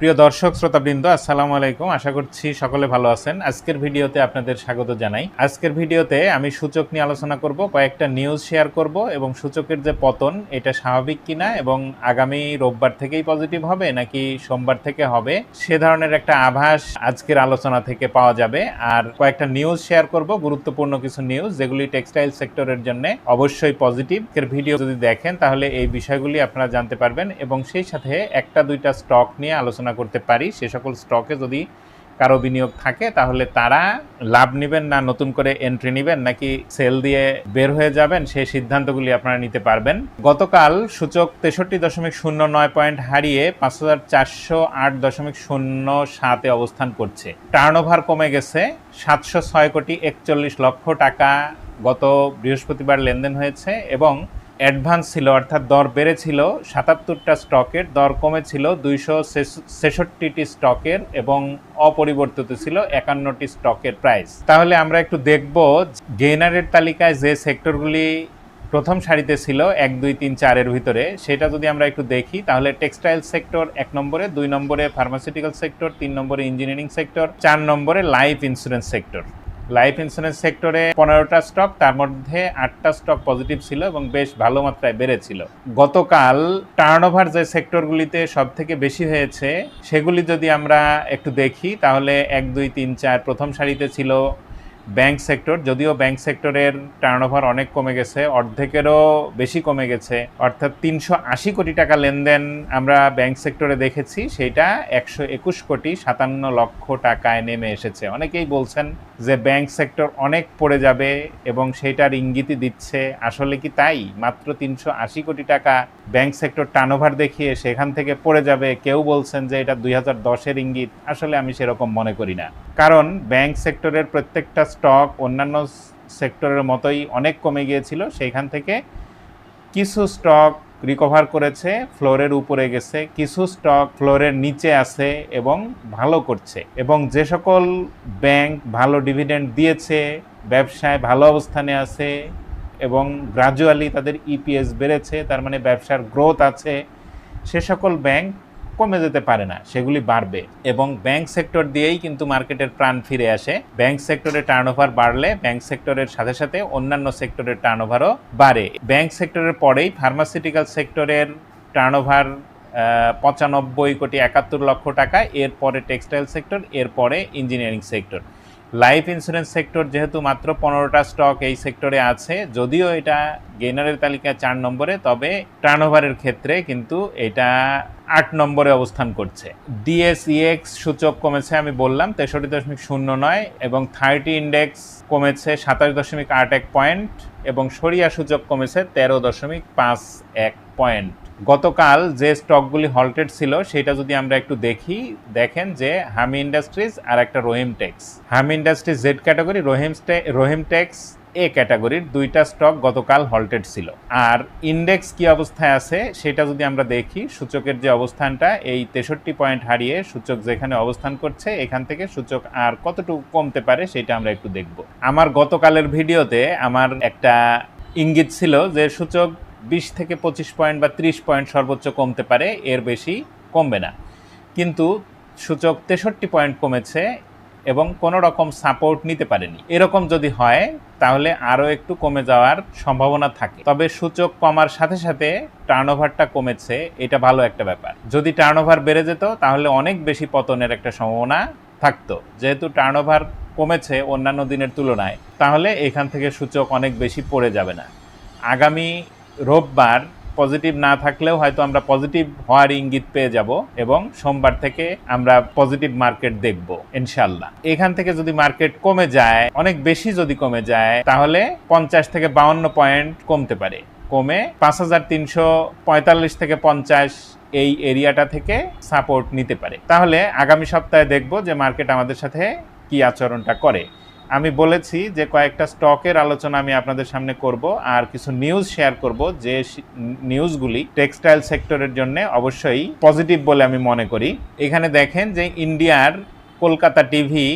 প্রিয় দর্শক, শ্রোতাবৃন্দ, আসসালামু আলাইকুম। আশা করছি সকলে ভালো আছেন। আজকের ভিডিওতে আপনাদের স্বাগত জানাই। আজকের ভিডিওতে আমি সূচক নিয়ে আলোচনা করব, কয়েকটা নিউজ শেয়ার করব এবং সূচকের যে পতন, এটা স্বাভাবিক কিনা এবং আগামী রোববার থেকেই পজিটিভ হবে নাকি সোমবার থেকে হবে, সে ধরনের একটা আভাস আজকের আলোচনা থেকে পাওয়া যাবে। আর কয়েকটা নিউজ শেয়ার করব, গুরুত্বপূর্ণ কিছু নিউজ যেগুলি টেক্সটাইল সেক্টরের জন্য অবশ্যই পজিটিভ এর ভিডিও যদি দেখেন, তাহলে এই বিষয়গুলি আপনারা জানতে পারবেন এবং সেই সাথে একটা দুইটা স্টক নিয়ে আলোচনা করতে পারি, সে সকল স্টকে যদি কারও বিনিয়োগ থাকে, তাহলে তারা লাভ নেবেন না, নতুন করে এন্ট্রি নেবেন, নাকি সেল দিয়ে বের হয়ে যাবেন সেই সিদ্ধান্তগুলি আপনারা নিতে পারবেন। গতকাল সূচক তেষট্টি দশমিক শূন্য নয় পয়েন্ট হারিয়ে পাঁচ হাজার চারশো আট দশমিক শূন্য সাতে অবস্থান করছে। টার্নওভার কমে গেছে, সাতশো ছয় কোটি একচল্লিশ লক্ষ টাকা গত বৃহস্পতিবার লেনদেন হয়েছে এবং অ্যাডভান্স ছিল, অর্থাৎ দর বেড়েছিল, সাতাত্তরটা স্টকের দর কমেছিল, দুইশো ছেষট্টিটি স্টকের এবং অপরিবর্তিত ছিল একান্নটি স্টকের প্রাইস। তাহলে আমরা একটু দেখব গেইনারের তালিকায় যে সেক্টরগুলি প্রথম সারিতে ছিল, এক, দুই, তিন, চারের ভিতরে, সেটা যদি আমরা একটু দেখি, তাহলে টেক্সটাইল সেক্টর এক নম্বরে, দুই নম্বরে ফার্মাসিউটিক্যাল সেক্টর, তিন নম্বরে ইঞ্জিনিয়ারিং সেক্টর, চার নম্বরে life insurance sector. Life insurance সেক্টরে পনেরোটা স্টক তার মধ্যে আটটা স্টক পজিটিভ ছিল এবং বেশ ভালো মাত্রায় বেড়েছিল। গতকাল টার্নওভার যে সেক্টরগুলিতে সব থেকে বেশি হয়েছে, সেগুলি যদি আমরা একটু দেখি, তাহলে এক, দুই, তিন, চার প্রথম সারিতে ছিল ব্যাংক সেক্টর যদিও ব্যাংক সেক্টরের টার্নওভার অনেক কমে গেছে, অর্ধেকেরও বেশি কমে গেছে। অর্থাৎ তিনশো আশি কোটি টাকা লেনদেন আমরা ব্যাংক সেক্টরে দেখেছি, সেটা একশো একুশ কোটি সাতান্ন লক্ষ টাকায় নেমে এসেছে। অনেকেই বলছেন যে ব্যাংক সেক্টর অনেক পড়ে যাবে এবং সেটার ইঙ্গিতই দিচ্ছে, আসলে কি তাই? মাত্র তিনশো আশি কোটি টাকা ব্যাংক সেক্টর টার্নওভার দেখিয়ে সেখান থেকে পড়ে যাবে। কেউ বলছেন যে এটা দুই হাজার দশের ইঙ্গিত, আসলে আমি সেরকম মনে করি না। কারণ ব্যাংক সেক্টরের প্রত্যেকটা স্টক অন্যান্য সেক্টরের মতোই অনেক কমে গিয়েছিল সেইখান থেকে কিছু স্টক রিকভার করেছে ফ্লোরের উপরে গেছে, কিছু স্টক ফ্লোরের নিচে আছে এবং ভালো করছে। এবং যে সকল ব্যাংক ভালো ডিভিডেন্ড দিয়েছে, ব্যবসায় ভালো অবস্থানে আছে এবং গ্রাজুয়ালি তাদের ইপিএস বেড়েছে, তার মানে ব্যবসার গ্রোথ আছে, সে সকল ব্যাংক কমে যেতে পারে না, সেগুলি বাড়বে। এবং ব্যাংক সেক্টর দিয়েই কিন্তু মার্কেটের প্রাণ ফিরে আসে। ব্যাংক সেক্টরে টার্নওভার বাড়লে ব্যাংক সেক্টরের সাথে সাথে অন্যান্য সেক্টরের টার্নওভারও বাড়ে। ব্যাংক সেক্টরের পরেই ফার্মাসিউটিক্যাল সেক্টরের টার্নওভার পঁচানব্বই কোটি একাত্তর লক্ষ টাকা এরপরে টেক্সটাইল সেক্টর এরপরে engineering sector life insurance sector যেহেতু মাত্র পনেরোটা স্টক এই সেক্টরে আছে, যদিও এটা গেনারের তালিকায় চার নম্বরে, তবে টার্নওভারের ক্ষেত্রে কিন্তু এটা আট নম্বরে অবস্থান করছে। ডিএসইএক্স সূচক কমেছে, আমি বললাম, তেষট্টি দশমিক শূন্য নয় এবং থার্টি ইন্ডেক্স কমেছে সাতাশ দশমিক আট এক পয়েন্ট এবং সরিয়া সূচক কমেছে তেরো দশমিক পাঁচ এক পয়েন্ট গতকাল যে স্টকগুলি হল্টেড ছিল, সেটা যদি আমরা একটু দেখি, দেখেন যে হামি ইন্ডাস্ট্রিজ আর একটা Rahim Tex Hami Industries Z category Rahim Rahim Tex A ক্যাটাগরির দুইটা স্টক গতকাল হল্টেড ছিল। আর ইন্ডেক্স কি অবস্থায় আছে সেটা যদি আমরা দেখি, সূচকের যে অবস্থানটা, এই তেষট্টি পয়েন্ট হারিয়ে সূচক যেখানে অবস্থান করছে, এখান থেকে সূচক আর কতটুকু কমতে পারে সেটা আমরা একটু দেখব। আমার গতকালের ভিডিওতে আমার একটা ইঙ্গিত ছিল যে সূচক বিশ থেকে পঁচিশ পয়েন্ট বা ত্রিশ পয়েন্ট সর্বোচ্চ কমতে পারে, এর বেশি কমবে না। কিন্তু সূচক তেষট্টি পয়েন্ট কমেছে এবং কোনো রকম সাপোর্ট নিতে পারেনি। এরকম যদি হয়, তাহলে আরও একটু কমে যাওয়ার সম্ভাবনা থাকে। তবে সূচক কমার সাথে সাথে টার্নওভারটা কমেছে, এটা ভালো একটা ব্যাপার। যদি টার্নওভার বেড়ে যেত, তাহলে অনেক বেশি পতনের একটা সম্ভাবনা থাকতো। যেহেতু টার্নওভার কমেছে অন্যান্য দিনের তুলনায়, তাহলে এখান থেকে সূচক অনেক বেশি পড়ে যাবে না। আগামী রোববার পজিটিভ না থাকলেও হয়তো আমরা পজিটিভ হওয়ার ইঙ্গিত পেয়ে যাব এবং সোমবার থেকে আমরা পজিটিভ মার্কেট দেখব ইনশাল্লাহ এখান থেকে যদি মার্কেট কমে যায়, অনেক বেশি যদি কমে যায়, তাহলে পঞ্চাশ থেকে বাউন্ন পয়েন্ট কমতে পারে। কমে পাঁচ হাজার তিনশো পঁয়তাল্লিশ থেকে পঞ্চাশ এই এরিয়াটা থেকে সাপোর্ট নিতে পারে। তাহলে আগামী সপ্তাহে দেখব যে মার্কেট আমাদের সাথে কি আচরণটা করে। আমি বলেছি যে কয়েকটা স্টকের আলোচনা আমি আপনাদের সামনে করব আর কিছু নিউজ শেয়ার করব যে নিউজগুলি টেক্সটাইল সেক্টরের জন্য অবশ্যই পজিটিভ বলে আমি মনে করি। এখানে দেখেন যে ইন্ডিয়ার কলকাতা টিভি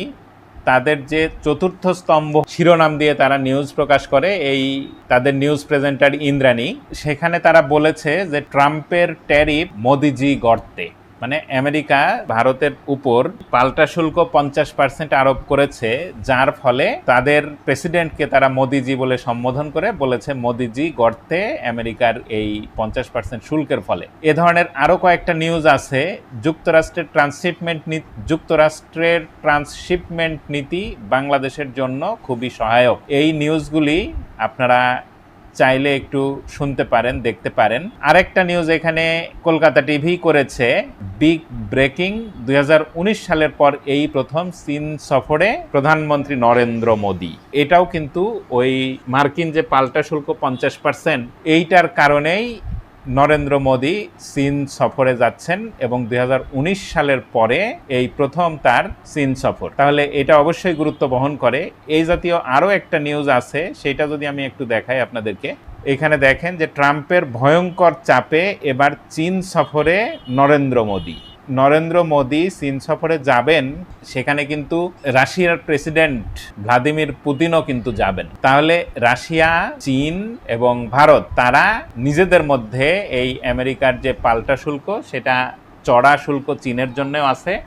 তাদের যে চতুর্থ স্তম্ভ শিরোনাম দিয়ে তারা নিউজ প্রকাশ করে, এই তাদের নিউজ প্রেজেন্টার ইন্দ্রাণী। সেখানে তারা বলেছে যে ট্রাম্পের ট্যারিফ মোদিজি গর্তে মানে আমেরিকা ভারতের উপর পাল্টা শুল্ক পঞ্চাশ পার্সেন্ট আরোপ করেছে, যার ফলে তাদের প্রেসিডেন্টকে তারা মোদিজি বলে সম্বোধন করে, বলেছে মোদিজি গর্তে আমেরিকার এই পঞ্চাশ পার্সেন্ট শুল্কের ফলে। এ ধরনের আরও কয়েকটা নিউজ আছে, যুক্তরাষ্ট্রের ট্রান্সশিপমেন্ট নীতি, যুক্তরাষ্ট্রের ট্রান্সশিপমেন্ট নীতি বাংলাদেশের জন্য খুবই সহায়ক। এই নিউজগুলি আপনারা চাইলে একটু শুনতে পারেন, দেখতে পারেন। আরেকটা নিউজ এখানে কলকাতা টিভি করেছে বিগ ব্রেকিং দু হাজার উনিশ সালের পর এই প্রথম চীন সফরে প্রধানমন্ত্রী নরেন্দ্র মোদী। এটাও কিন্তু ওই মার্কিন যে পাল্টা শুল্ক পঞ্চাশ পার্সেন্ট এইটার কারণেই নরেন্দ্র মোদী চীন সফরে যাচ্ছেন এবং দুই হাজার উনিশ সালের পরে এই প্রথম তার চীন সফর। তাহলে এটা অবশ্যই গুরুত্ব বহন করে। এই জাতীয় আরও একটা নিউজ আছে, সেটা যদি আমি একটু দেখাই আপনাদেরকে। এখানে দেখেন যে ট্রাম্পের ভয়ঙ্কর চাপে এবার চীন সফরে নরেন্দ্র মোদী। নরেন্দ্র মোদী চীন সফরে যাবেন, সেখানে কিন্তু রাশিয়ার প্রেসিডেন্ট ভ্লাদিমির পুতিনও কিন্তু যাবেন। তাহলে রাশিয়া, চীন এবং ভারত, তারা নিজেদের মধ্যে এই আমেরিকার যে পাল্টা শুল্ক, সেটা চড়া শুল্ক চীনের জন্যও আছে,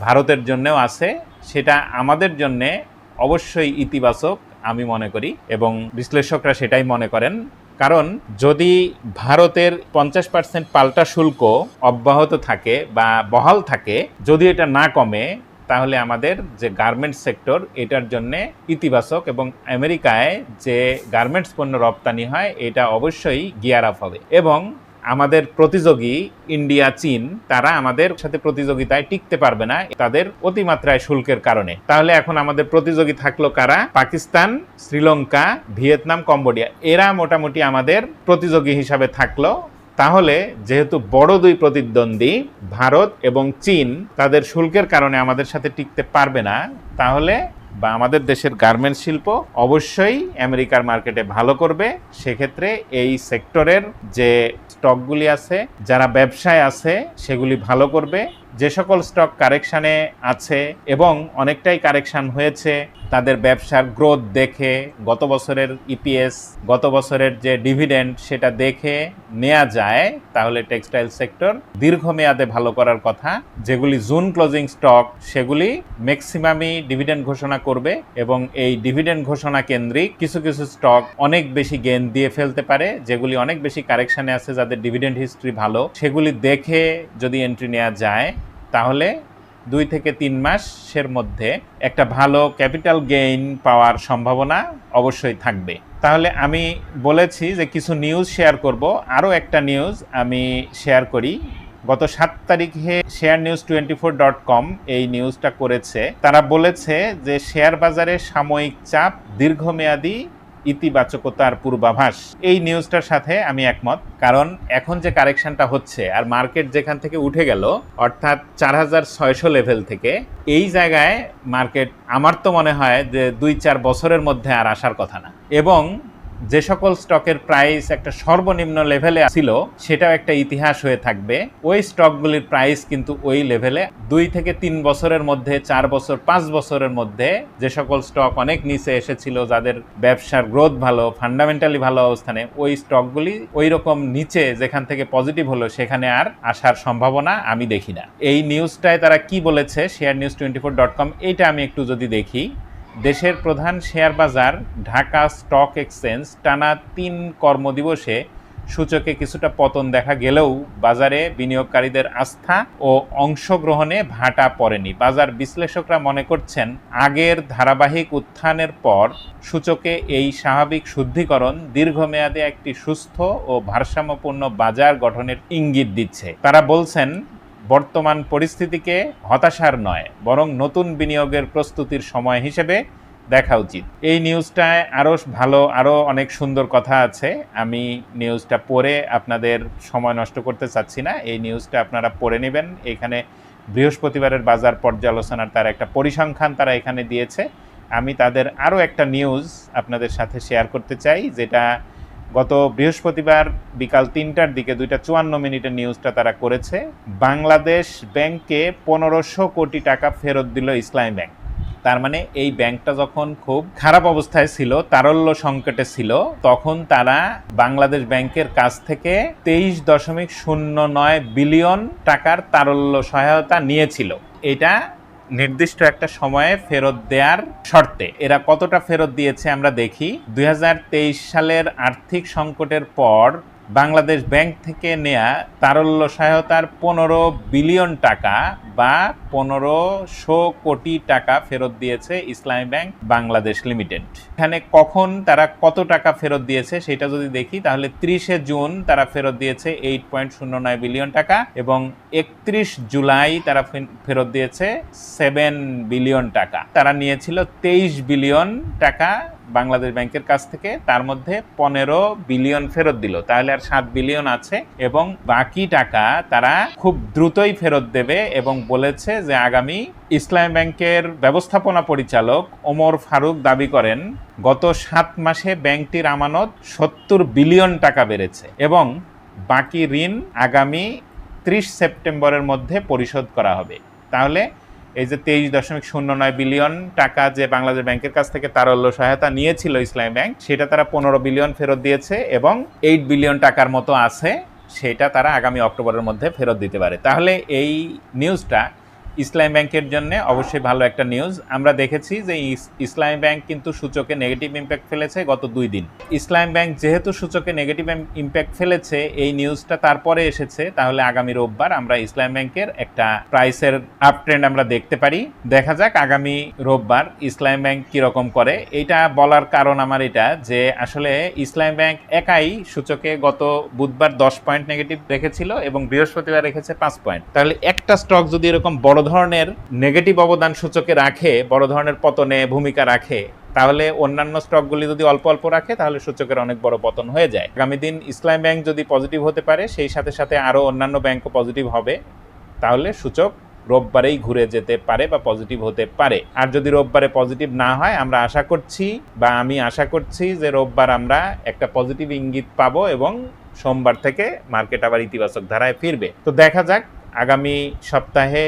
ভারতের জন্যও আছে, সেটা আমাদের জন্যে অবশ্যই ইতিবাচক, আমি মনে করি, এবং বিশ্লেষকরা সেটাই মনে করেন। কারণ যদি ভারতের পঞ্চাশ পার্সেন্ট পাল্টা শুল্ক অব্যাহত থাকে বা বহাল থাকে, যদি এটা না কমে, তাহলে আমাদের যে গার্মেন্টস সেক্টর এটার জন্যে ইতিবাচক এবং আমেরিকায় যে গার্মেন্টস পণ্য রপ্তানি হয়, এটা অবশ্যই গিয়ার আপ হবে। এবং আমাদের প্রতিযোগী ইন্ডিয়া, চীন, তারা আমাদের সাথে প্রতিযোগিতায় টিকতে পারবে না তাদের অতিমাত্রায় শুল্কের কারণে। তাহলে এখন আমাদের প্রতিযোগী থাকল কারা? Pakistan, Sri Lanka, Vietnam, Cambodia. এরা মোটামুটি আমাদের প্রতিযোগী হিসাবে থাকল। তাহলে যেহেতু বড় দুই প্রতিদ্বন্দ্বী, ভারত এবং চীন, তাদের শুল্কের কারণে আমাদের সাথে টিকতে পারবে না, তাহলে বা আমাদের দেশের গার্মেন্টস শিল্প অবশ্যই আমেরিকার মার্কেটে ভালো করবে। সেক্ষেত্রে এই সেক্টরের যে স্টকগুলি আছে যারা ব্যবসায় আছে সেগুলি ভালো করবে। যে সকল স্টক কারেকশানে আছে এবং অনেকটাই কারেকশান হয়েছে, তাদের ব্যবসার গ্রোথ দেখে, গত বছরের ইপিএস গত বছরের যে ডিভিডেন্ড সেটা দেখে নেওয়া যায়, তাহলে টেক্সটাইল সেক্টর দীর্ঘমেয়াদে ভালো করার কথা। যেগুলি জুন ক্লোজিং স্টক সেগুলি ম্যাক্সিমামই ডিভিডেন্ড ঘোষণা করবে এবং এই ডিভিডেন্ড ঘোষণা কেন্দ্রিক কিছু কিছু স্টক অনেক বেশি গেন দিয়ে ফেলতে পারে, যেগুলি অনেক বেশি কারেকশানে আছে, যাদের ডিভিডেন্ড হিস্ট্রি ভালো, সেগুলি দেখে যদি এন্ট্রি নেওয়া যায় তাহলে দুই থেকে তিন মাসের মধ্যে একটা ভালো ক্যাপিটাল গেইন পাওয়ার সম্ভাবনা অবশ্যই থাকবে। তাহলে আমি বলেছি যে কিছু নিউজ শেয়ার করব। আরও একটা নিউজ আমি শেয়ার করি। গত সাত তারিখে share news twenty four dot com এই নিউজটা করেছে। তারা বলেছে যে শেয়ার বাজারে সাময়িক চাপ দীর্ঘমেয়াদী ইতিবাচকতার পূর্বাভাস। এই নিউজটার সাথে আমি একমত। কারণ এখন যে কারেকশনটা হচ্ছে আর মার্কেট যেখান থেকে উঠে গেল, অর্থাৎ চার হাজার ছয়শো লেভেল থেকে, এই জায়গায় মার্কেট আমার তো মনে হয় যে দুই চার বছরের মধ্যে আর আসার কথা না। এবং যে সকল স্টকের প্রাইস একটা সর্বনিম্ন লেভেলে ছিল, সেটাও একটা ইতিহাস হয়ে থাকবে। ওই স্টকগুলির প্রাইস কিন্তু ওই লেভেলে দুই থেকে তিন বছরের মধ্যে, চার বছর, পাঁচ বছরের মধ্যে যে সকল স্টক অনেক নিচে এসেছিল, যাদের ব্যবসার গ্রোথ ভালো, ফান্ডামেন্টালি ভালো অবস্থানে, ওই স্টকগুলি ওই রকম নিচে যেখান থেকে পজিটিভ হলো, সেখানে আর আসার সম্ভাবনা আমি দেখি না। এই নিউজটায় তারা কি বলেছে share news twenty four dot com এইটা আমি একটু যদি দেখি। দেশের প্রধান শেয়ার বাজার ঢাকা স্টক এক্সচেঞ্জ টানা তিন কর্মদিবসে সূচকে কিছুটা পতন দেখা গেলেও বাজারে বিনিয়োগকারীদের আস্থা ও অংশগ্রহণে ভাটা পড়েনি। বাজার বিশ্লেষকরা মনে করছেন, আগের ধারাবাহিক উত্থানের পর সূচকে এই স্বাভাবিক শুদ্ধিকরণ দীর্ঘমেয়াদে একটি সুস্থ ও ভারসাম্যপূর্ণ বাজার গঠনের ইঙ্গিত দিচ্ছে। তারা বলছেন বর্তমান পরিস্থিতিকে হতাশার নয়, বরং নতুন বিনিয়োগের প্রস্তুতির সময় হিসেবে দেখা উচিত। এই নিউজটায় আরও ভালো আরও অনেক সুন্দর কথা আছে। আমি নিউজটা পড়ে আপনাদের সময় নষ্ট করতে চাচ্ছি না। এই নিউজটা আপনারা পড়ে নেবেন। এখানে বৃহস্পতিবারের বাজার পর্যালোচনার তার একটা পরিসংখ্যান তারা এখানে দিয়েছে। আমি তাদের আরও একটা নিউজ আপনাদের সাথে শেয়ার করতে চাই, যেটা গত বৃহস্পতিবার বিকাল তিনটার দিকে দুইটা চুয়ান্ন মিনিটের নিউজটা তারা করেছে। বাংলাদেশ ব্যাংকে পনেরোশো কোটি টাকা ফেরত দিল ইসলামী ব্যাংক। তার মানে এই ব্যাংকটা যখন খুব খারাপ অবস্থায় ছিল, তারল্য সংকটে ছিল, তখন তারা বাংলাদেশ ব্যাংকের কাছ থেকে তেইশ দশমিক শূন্য নয় বিলিয়ন টাকার তারল্য সহায়তা নিয়েছিল। এটা নির্দিষ্ট একটা সময়ে ফেরত দেওয়ার শর্তে। এরা কতটা ফেরত দিয়েছে আমরা দেখি। দুই হাজার তেইশ সালের আর্থিক সংকটের পর বাংলাদেশ ব্যাংক থেকে নেয়া তারল্য সহায়তার পনেরো বিলিয়ন টাকা বা পনেরোশো কোটি টাকা ফেরত দিয়েছে ইসলামী ব্যাংক বাংলাদেশ লিমিটেড। এখানে কখন তারা কত টাকা ফেরত দিয়েছে সেটা যদি দেখি, তাহলে ত্রিশে জুন তারা ফেরত দিয়েছে এইট পয়েন্ট শূন্য নয় বিলিয়ন টাকা এবং একত্রিশ জুলাই তারা ফেরত দিয়েছে সেভেন বিলিয়ন টাকা। তারা নিয়েছিল তেইশ বিলিয়ন টাকা বাংলাদেশ ব্যাংকের কাছ থেকে তার মধ্যে পনেরো বিলিয়ন ফেরত দিল। তাহলে আর সাত বিলিয়ন আছে এবং বাকি টাকা তারা খুব দ্রুতই ফেরত দেবে এবং বলেছে যে আগামী ইসলাম ব্যাংকের ব্যবস্থাপনা পরিচালক ওমর ফারুক দাবি করেন, গত সাত মাসে ব্যাংকটির আমানত সত্তর বিলিয়ন টাকা বেড়েছে এবং বাকি ঋণ আগামী ত্রিশ সেপ্টেম্বরের মধ্যে পরিশোধ করা হবে। তাহলে এই যে তেইশ দশমিক শূন্য নয় বিলিয়ন টাকা যে বাংলাদেশ ব্যাংকের কাছ থেকে তারল্য সহায়তা নিয়েছিল ইসলামী ব্যাংক, সেটা তারা পনেরো বিলিয়ন ফেরত দিয়েছে এবং এইট বিলিয়ন টাকার মতো আছে, সেটা তারা আগামী অক্টোবরের মধ্যে ফেরত দিতে পারে। তাহলে এই নিউজটা ইসলামী ব্যাংকের জন্য অবশ্যই ভালো একটা নিউজ। আমরা দেখেছি যে ইস- ইসলামী ব্যাংক কিন্তু সূচকে নেগেটিভ ইম্প্যাক্ট ফেলেছে গত দুই দিন। ইসলাম ব্যাংক যেহেতু সূচকে নেগেটিভ ইম্প্যাক্ট ফেলেছে, এই নিউজটা তারপরে এসেছে। তাহলে আগামী রোববার আমরা ইসলাম ব্যাংকের একটা প্রাইসের আপ ট্রেন্ড আমরা দেখতে পারি। দেখা যাক আগামী রোববার ইসলাম ব্যাংক কীরকম করে। এটা বলার কারণ আমার এটা যে আসলে ইসলাম ব্যাংক একাই সূচকে গত বুধবার দশ পয়েন্ট নেগেটিভ রেখেছিল এবং বৃহস্পতিবার রেখেছে পাঁচ পয়েন্ট তাহলে একটা স্টক যদি এরকম বড় ধরনের নেগেটিভ অবদান সূচকে রাখে, বড় ধরনের পতনে ভূমিকা রাখে, তাহলে অন্যান্য স্টকগুলি যদি অল্প অল্প রাখে, তাহলে সূচকের অনেক বড় পতন হয়ে যায়। আগামী দিন ইসলাম ব্যাংক যদি পজিটিভ হতে পারে, সেই সাথে সাথে আরও অন্যান্য ব্যাংকও পজিটিভ হবে, তাহলে সূচক রোববারেই ঘুরে যেতে পারে বা পজিটিভ হতে পারে। আর যদি রোববারে পজিটিভ না হয়, আমরা আশা করছি বা আমি আশা করছি যে রোববার আমরা একটা পজিটিভ ইঙ্গিত পাবো এবং সোমবার থেকে মার্কেট আবার ইতিবাচক ধারায় ফিরবে। তো দেখা যাক, আগামী সপ্তাহে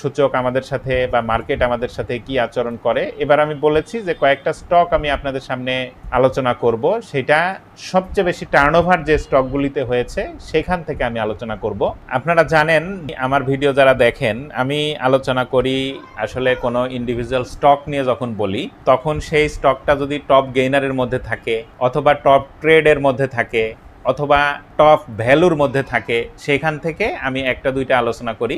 সূচক আমাদের সাথে বা মার্কেট আমাদের সাথে কি আচরণ করে। এবার আমি বলেছি যে কয়েকটা স্টক আমি আপনাদের সামনে আলোচনা করব। সেটা সবচেয়ে বেশি টার্নওভার যে স্টকগুলিতে হয়েছে, সেখান থেকে আমি আলোচনা করব। আপনারা জানেন, আমার ভিডিও যারা দেখেন, আমি আলোচনা করি আসলে কোনো ইন্ডিভিজুয়াল স্টক নিয়ে যখন বলি, তখন সেই স্টকটা যদি টপ গেইনারের মধ্যে থাকে, অথবা টপ ট্রেডের মধ্যে থাকে অথবা টপ ভ্যালুর মধ্যে থাকে, সেখান থেকে আমি একটা দুইটা আলোচনা করি।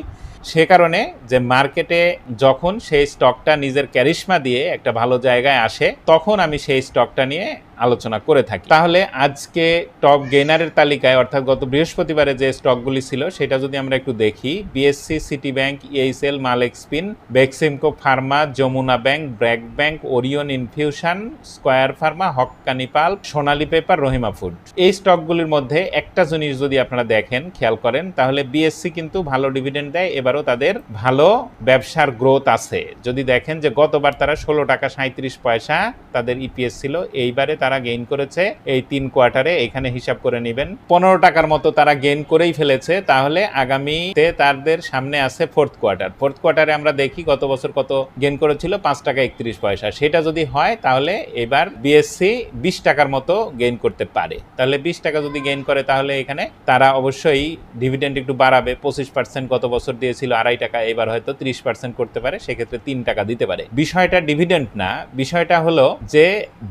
সে কারণে যে মার্কেটে যখন সেই স্টকটা নিজের ক্যারিশমা দিয়ে একটা ভালো জায়গায় আসে, তখন আমি সেই স্টকটা নিয়ে আলোচনা করে থাকি। তাহলে আজকে টপ গেইনারের তালিকায়, অর্থাৎ গত বৃহস্পতিবারে যে স্টকগুলি ছিল, সেটা যদি আমরা একটু দেখি BSC City Bank EHL Malek Spin Beximco Pharma Jamuna Bank BRAC Bank Orion Infusion Square Pharma Hakkani Pulp Sonali Paper Rahima Food এই স্টকগুলির মধ্যে একটা জিনিস যদি আপনারা দেখেন, খেয়াল করেন, তাহলে বিএসসি কিন্তু ভালো ডিভিডেন্ড দেয়, এবারও তাদের ভালো ব্যবসার গ্রোথ আছে। যদি দেখেন যে গতবার তারা ষোলো টাকা সাঁত্রিশ পয়সা তাদের ইপিএস ছিল, এইবারে তারা গেইন করেছে, এই তিন কোয়ার্টারে এখানে হিসাব করে নেবেন। পনেরো টাকার মতো তারা গেইন করেই ফেলেছে, তাহলে আগামীতে তাদের সামনে আছে ফোর্থ কোয়ার্টার ফোর্থ কোয়ার্টারে আমরা দেখি গত বছর কত গেইন করেছিল, পাঁচ টাকা একত্রিশ পয়সা। সেটা যদি হয়, তাহলে এবার বিএসসি বিশ টাকার মতো গেইন করতে পারে। তাহলে বিশ টাকা যদি গেইন করে, তাহলে এখানে তারা অবশ্যই ডিভিডেন্ড একটু বাড়াবে। পঁচিশ পার্সেন্ট গত বছর দিয়েছিল আড়াই টাকা, এবার হয়তো ত্রিশ পার্সেন্ট করতে পারে, সেক্ষেত্রে তিন টাকা দিতে পারে। বিষয়টা ডিভিডেন্ড না, বিষয়টা হলো যে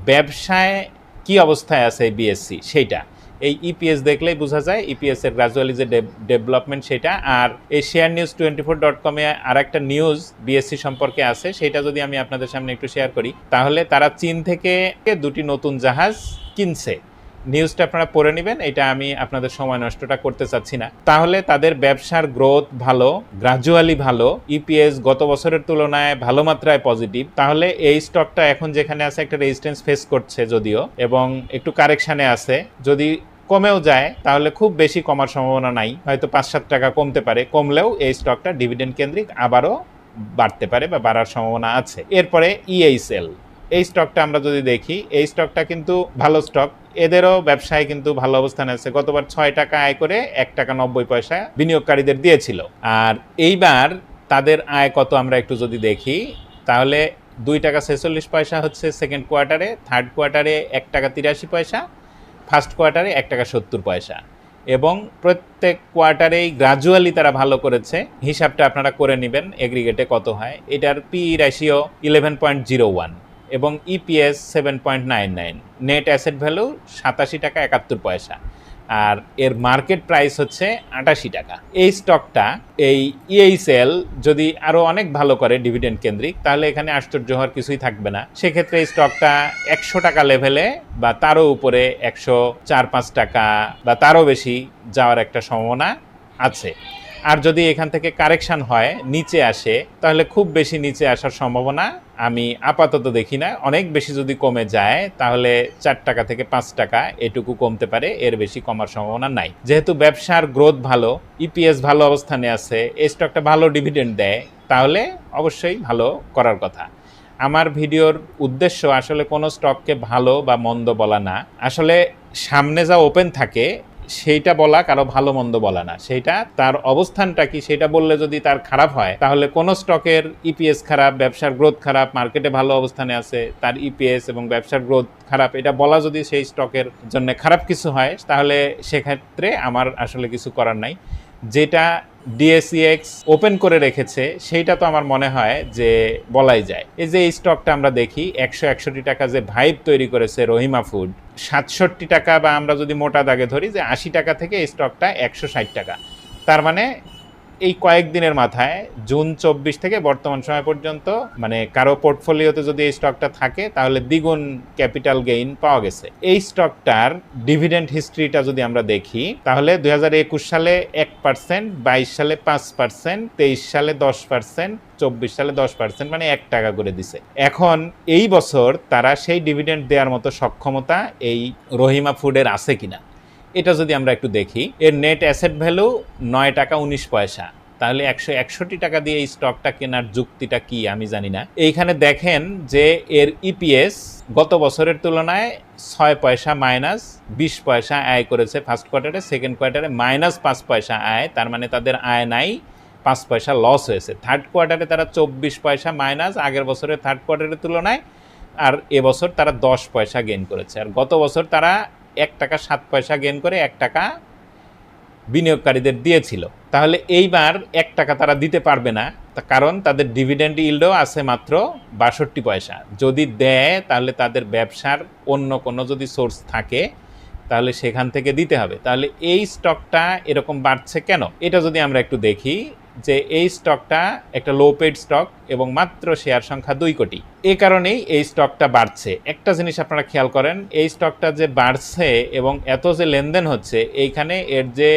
ব্যবসায় কি অবস্থায় আছে বিএসসি সেইটা। এই ইপিএস দেখলেই বোঝা যায় ইপিএস এর গ্রাজুয়ালি যে ডেভেলপমেন্ট সেটা, আর এই share news twenty four dot কমে আর একটা নিউজ বিএসসি সম্পর্কে আছে, সেটা যদি আমি আপনাদের সামনে একটু শেয়ার করি, তাহলে তারা চীন থেকে দুটি নতুন জাহাজ কিনছে। নিউজটা আপনারা পড়ে নেবেন, এটা আমি আপনাদের সময় নষ্টটা করতে চাচ্ছি না। তাহলে তাদের ব্যবসার গ্রোথ ভালো গ্রাজুয়ালি ভালো ইপিএস গত বছরের তুলনায় ভালো মাত্রায় পজিটিভ তাহলে এই স্টকটা এখন যেখানে আছে একটা রেজিস্ট্যান্স ফেস করছে যদিও, এবং একটু কারেকশানে আছে। যদি কমেও যায়, তাহলে খুব বেশি কমার সম্ভাবনা নাই। হয়তো পাঁচ সাত টাকা কমতে পারে, কমলেও এই স্টকটা ডিভিডেন্ড কেন্দ্রিক আবারও বাড়তে পারে বা বাড়ার সম্ভাবনা আছে। এরপরে E ইএইচএল এই স্টকটা আমরা যদি দেখি, এই স্টকটা কিন্তু ভালো স্টক এদেরও ব্যবসায় কিন্তু ভালো অবস্থানে আছে। গতবার ছয় টাকা আয় করে এক টাকা নব্বই পয়সা বিনিয়োগকারীদের দিয়েছিল। আর এইবার তাদের আয় কত আমরা একটু যদি দেখি, তাহলে দুই টাকা ছেচল্লিশ পয়সা হচ্ছে সেকেন্ড কোয়ার্টারে থার্ড কোয়ার্টারে এক টাকা তিরাশি পয়সা ফার্স্ট কোয়ার্টারে এক টাকা সত্তর পয়সা। এবং প্রত্যেক কোয়ার্টারেই গ্রাজুয়ালি তারা ভালো করেছে। হিসাবটা আপনারা করে নেবেন এগ্রিগেটে কত হয়। এটার P ratio eleven point zero one এবং E EPS seven point nine nine net asset value সাতাশি টাকা একাত্তর পয়সা। আর এর মার্কেট প্রাইস হচ্ছে আটাশি টাকা। এই স্টকটা এই ইএইচএল যদি আরও অনেক ভালো করে ডিভিডেন্ড কেন্দ্রিক, তাহলে এখানে আশ্চর্য হওয়ার কিছুই থাকবে না। সেক্ষেত্রে এই স্টকটা একশো টাকা লেভেলে বা তারও উপরে একশো চার পাঁচ টাকা বা তারও বেশি যাওয়ার একটা সম্ভাবনা আছে। আর যদি এখান থেকে কারেকশন হয়, নিচে আসে, তাহলে খুব বেশি নিচে আসার সম্ভাবনা আমি আপাতত দেখি না। অনেক বেশি যদি কমে যায়, তাহলে চার টাকা থেকে পাঁচ টাকা এটুকু কমতে পারে, এর বেশি কমার সম্ভাবনা নাই। যেহেতু ব্যবসার গ্রোথ ভালো ইপিএস ভালো অবস্থানে আছে, এই স্টকটা ভালো ডিভিডেন্ড দেয়, তাহলে অবশ্যই ভালো করার কথা। আমার ভিডিওর উদ্দেশ্য আসলে কোনো স্টককে ভালো বা মন্দ বলা না। আসলে সামনে যা ওপেন থাকে সেইটা বলা কারও ভালো মন্দ বলা না। সেইটা তার অবস্থানটা কি সেটা বললে যদি তার খারাপ হয়, তাহলে কোন স্টকের ইপিএস খারাপ, ব্যবসার গ্রোথ খারাপ, মার্কেটে ভালো অবস্থানে আছে, তার ইপিএস এবং ব্যবসার গ্রোথ খারাপ, এটা বলা যদি সেই স্টকের জন্য খারাপ কিছু হয়, তাহলে সেক্ষেত্রে আমার আসলে কিছু করার নাই। যেটা ডিএসইএক্স ওপেন করে রেখেছে, সেইটা তো আমার মনে হয় যে বলাই যায়। এই যে এই স্টকটা আমরা দেখি, একশো একষট্টি টাকা যে ভাইব তৈরি করেছে রহিমা ফুড সাতষট্টি টাকা বা আমরা যদি মোটা দাগে ধরি যে আশি টাকা থেকে এই স্টকটা একশো ষাট টাকা। তার মানে এই কয়েকদিনের মাথায় জুন চব্বিশ থেকে বর্তমান সময় পর্যন্ত মানে কারও পোর্টফোলিওতে যদি এই স্টকটা থাকে, তাহলে দ্বিগুণ ক্যাপিটাল গেইন পাওয়া গেছে। এই স্টকটার ডিভিডেন্ড হিস্ট্রিটা যদি আমরা দেখি, তাহলে দুই হাজার একুশ সালে এক পার্সেন্ট, বাইশ সালে পাঁচ পার্সেন্ট, তেইশ সালে দশ পার্সেন্ট, চব্বিশ সালে দশ পার্সেন্ট মানে এক টাকা করে দিছে। এখন এই বছর তারা সেই ডিভিডেন্ড দেওয়ার মতো সক্ষমতা এই রহিমা ফুডের আছে কিনা? এটা যদি আমরা একটু দেখি, এর নেট অ্যাসেট ভ্যালু নয় টাকা উনিশ পয়সা। তাহলে একশো একষট্টি টাকা দিয়ে এই স্টকটা কেনার যুক্তিটা কি আমি জানি না। এইখানে দেখেন যে এর ইপিএস গত বছরের তুলনায় ছয় পয়সা মাইনাস বিশ পয়সা আয় করেছে ফার্স্ট কোয়ার্টারে সেকেন্ড কোয়ার্টারে মাইনাস পাঁচ পয়সা আয়, তার মানে তাদের আয় নাই, পাঁচ পয়সা লস হয়েছে। থার্ড কোয়ার্টারে তারা চব্বিশ পয়সা মাইনাস আগের বছরের থার্ড কোয়ার্টারের তুলনায়, আর এবছর তারা দশ পয়সা গেইন করেছে। আর গত বছর তারা এক টাকা সাত পয়সা গেন করে এক টাকা বিনিয়োগকারীদের দিয়েছিল। তাহলে এইবার এক টাকা তারা দিতে পারবে না কারণ তাদের ডিভিডেন্ড ইল্ডও আছে মাত্র বাষট্টি পয়সা। যদি দেয়, তাহলে তাদের ব্যবসার অন্য কোনো যদি সোর্স থাকে, তাহলে সেখান থেকে দিতে হবে। তাহলে এই স্টকটা এরকম বাড়ছে কেন? এটা যদি আমরা একটু দেখি যে এই স্টকটা একটা লো পেড স্টক এবং মাত্র শেয়ার সংখ্যা দুই কোটি। এ কারণেই এই স্টকটা বাড়ছে। একটা জিনিস আপনারা খেয়াল করেন, এই স্টকটা যে বাড়ছে এবং এত যে লেনদেন হচ্ছে, এইখানে এর যে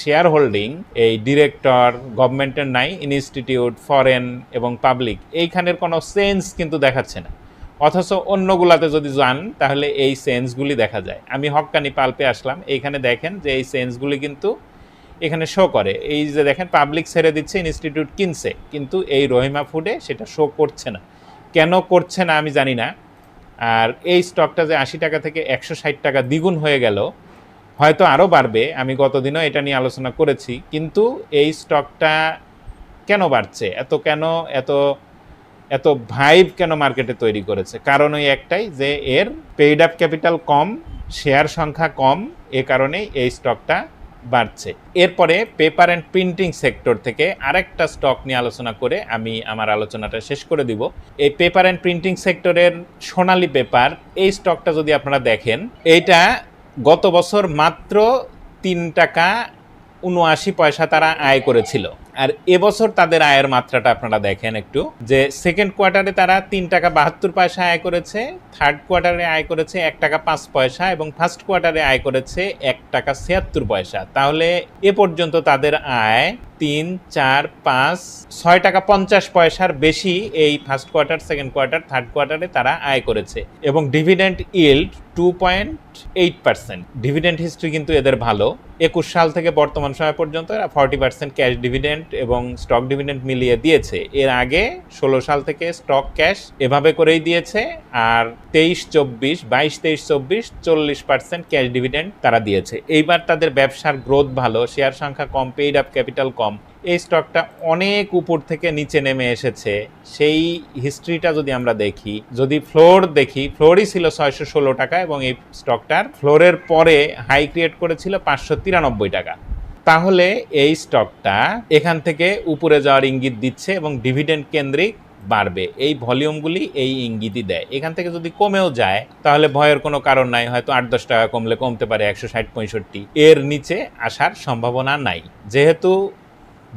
শেয়ার হোল্ডিং এই ডিরেক্টর গভর্নমেন্টের নাই ইনস্টিটিউট ফরেন এবং পাবলিক এইখানের কোনো সেন্স কিন্তু দেখাচ্ছে না। অথচ অন্যগুলাতে যদি যান, তাহলে এই সেন্সগুলি দেখা যায়। আমি হক্কানি পাল্পে আসলাম, এইখানে দেখেন যে এই সেন্সগুলি কিন্তু এখানে শো করে। এই যে দেখেন পাবলিক ছেড়ে দিচ্ছে ইনস্টিটিউট কিনছে, কিন্তু এই রহিমা ফুডে সেটা শো করছে না। কেন করছে না আমি জানি না। আর এই স্টকটা যে আশি টাকা থেকে একশো ষাট টাকা দ্বিগুণ হয়ে গেল, হয়তো আরও বাড়বে। আমি গতদিনও এটা নিয়ে আলোচনা করেছি, কিন্তু এই স্টকটা কেন বাড়ছে? এত কেন? এত এত ভাইব কেন মার্কেটে তৈরি করেছে? কারণ ওই একটাই যে এর পেইড আপ ক্যাপিটাল কম শেয়ার সংখ্যা কম, এ কারণেই এই স্টকটা বাড়ছে। এরপরে পেপার অ্যান্ড প্রিন্টিং সেক্টর থেকে আরেকটা স্টক নিয়ে আলোচনা করে আমি আমার আলোচনাটা শেষ করে দিব। এই পেপার অ্যান্ড প্রিন্টিং সেক্টরের সোনালী পেপার এই স্টকটা যদি আপনারা দেখেন, এইটা গত বছর মাত্র তিন টাকা উনআশি পয়সা তারা আয় করেছিল। আর এবছর তাদের আয়ের মাত্রাটা আপনারা দেখেন একটু, যে সেকেন্ড কোয়ার্টারে তারা তিন টাকা বাহাত্তর পয়সা আয় করেছে থার্ড কোয়ার্টারে আয় করেছে এক টাকা পাঁচ পয়সা এবং ফার্স্ট কোয়ার্টারে আয় করেছে এক টাকা ছিয়াত্তর পয়সা। তাহলে এ পর্যন্ত তাদের আয় তিন, চার, পাঁচ, ছয় টাকা পঞ্চাশ পয়সার বেশি এই first quarter second quarter third কোয়ার্টারে তারা আয় করেছে। এবং dividend yield two point eight percent dividend history কিন্তু এদের ভালো। একুশ সাল থেকে বর্তমান সময় পর্যন্ত এরা ফর্টি পার্সেন্ট ক্যাশ ডিভিডেন্ড এবং স্টক ডিভিডেন্ড মিলিয়ে দিয়েছে। এর আগে ষোলো সাল থেকে স্টক ক্যাশ এভাবে করেই দিয়েছে আর তেইশ চব্বিশ, বাইশ, তেইশ চব্বিশ, চল্লিশ পার্সেন্ট ক্যাশ ডিভিডেন্ড তারা দিয়েছে। এইবার তাদের ব্যবসার গ্রোথ ভালো শেয়ার সংখ্যা কম পেইড আপ ক্যাপিটাল কম। এই স্টকটা অনেক উপর থেকে নিচে নেমে এসেছে। সেই হিস্ট্রিটা যদি আমরা দেখি, যদি ফ্লোর দেখি ফ্লোরই ছিল ছয়শো ষোলো টাকা এবং এই স্টকটার ফ্লোরের পরে হাই ক্রিয়েট করেছিল পাঁচশো তিরানব্বই টাকা। তাহলে এই স্টকটা এখান থেকে উপরে যাওয়ার ইঙ্গিত দিচ্ছে এবং ডিভিডেন্ড কেন্দ্রিক বাড়বে। এই ভলিউমগুলি এই ইঙ্গিতই দেয়। এখান থেকে যদি কমেও যায়, তাহলে ভয়ের কোনো কারণ নাই। হয়তো আট দশ টাকা কমলে কমতে পারে একশো ষাট পঁয়ষট্টি। এর নিচে আসার সম্ভাবনা নাই। যেহেতু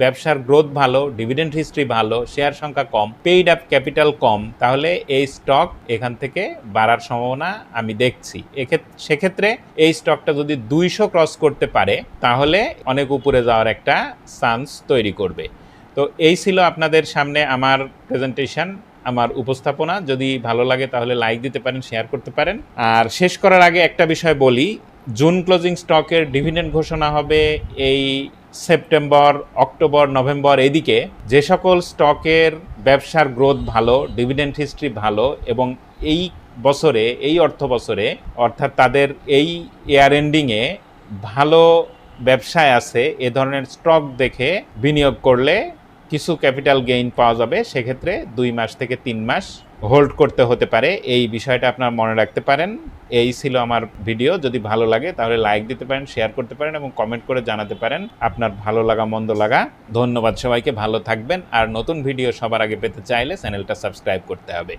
ব্যবসার গ্রোথ ভালো ডিভিডেন্ড হিস্ট্রি ভালো শেয়ার সংখ্যা কম পেইড আপ ক্যাপিটাল কম, তাহলে এই স্টক এখান থেকে বাড়ার সম্ভাবনা আমি দেখছি। সেক্ষেত্রে এই স্টকটা যদি দুইশো ক্রস করতে পারে, তাহলে অনেক উপরে যাওয়ার একটা চান্স তৈরি করবে। তো এই ছিল আপনাদের সামনে আমার প্রেজেন্টেশন আমার উপস্থাপনা। যদি ভালো লাগে তাহলে লাইক দিতে পারেন শেয়ার করতে পারেন। আর শেষ করার আগে একটা বিষয় বলি জুন ক্লোজিং স্টকের ডিভিডেন্ড ঘোষণা হবে এই সেপ্টেম্বর, অক্টোবর, নভেম্বর এদিকে যে সকল স্টকের ব্যবসার গ্রোথ ভালো, ডিভিডেন্ড হিস্ট্রি ভালো এবং এই বছরে, এই অর্থ বছরে, অর্থাৎ তাদের এই এয়ার এন্ডিংয়ে ভালো ব্যবসায় আছে, এ ধরনের স্টক দেখে বিনিয়োগ করলে কিছু ক্যাপিটাল গেইন পাওয়া যাবে, সেক্ষেত্রে দুই মাস থেকে তিন মাস হোল্ড করতে হতে পারে। এই বিষয়টা আপনার মনে রাখতে পারেন। এই ছিল আমার ভিডিও। যদি ভালো লাগে তাহলে লাইক দিতে পারেন, শেয়ার করতে পারেন এবং কমেন্ট করে জানাতে পারেন আপনার ভালো লাগা, মন্দ লাগা। ধন্যবাদ সবাইকে। ভালো থাকবেন। আর নতুন ভিডিও সবার আগে পেতে চাইলে চ্যানেলটা সাবস্ক্রাইব করতে হবে।